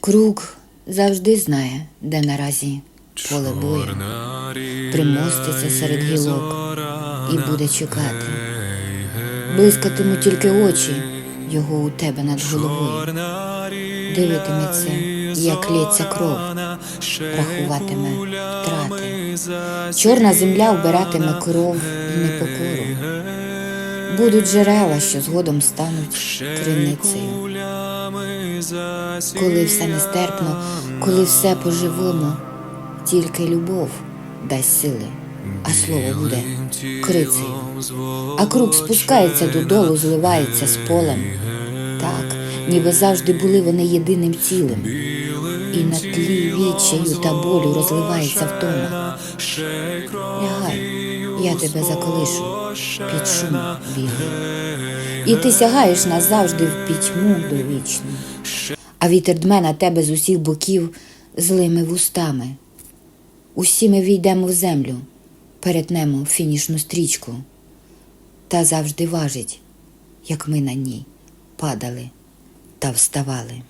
Круг завжди знає, де наразі поле бою. Примоститься серед гілок і буде чекати. Блискатимуть тільки очі його у тебе над головою. Дивитиметься, як лється кров, рахуватиме втрати. Чорна земля вбиратиме кров і непокору. Будуть джерела, що згодом стануть криницею. Коли все нестерпно, коли все по-живому, тільки любов дасть сили, а слово буде крицею. А круг спускається додолу, зливається з полем. Так, ніби завжди були вони єдиним цілим. І на тлі відчаю та болю розливається втома. Лягай, я тебе заколишу під шум білий. І ти сягаєш назавжди в пітьму довічну. А вітер дме на тебе з усіх боків злими вустами. Усі ми війдемо в землю, перетнемо фінішну стрічку, та завжди важить, як ми на ній падали та вставали.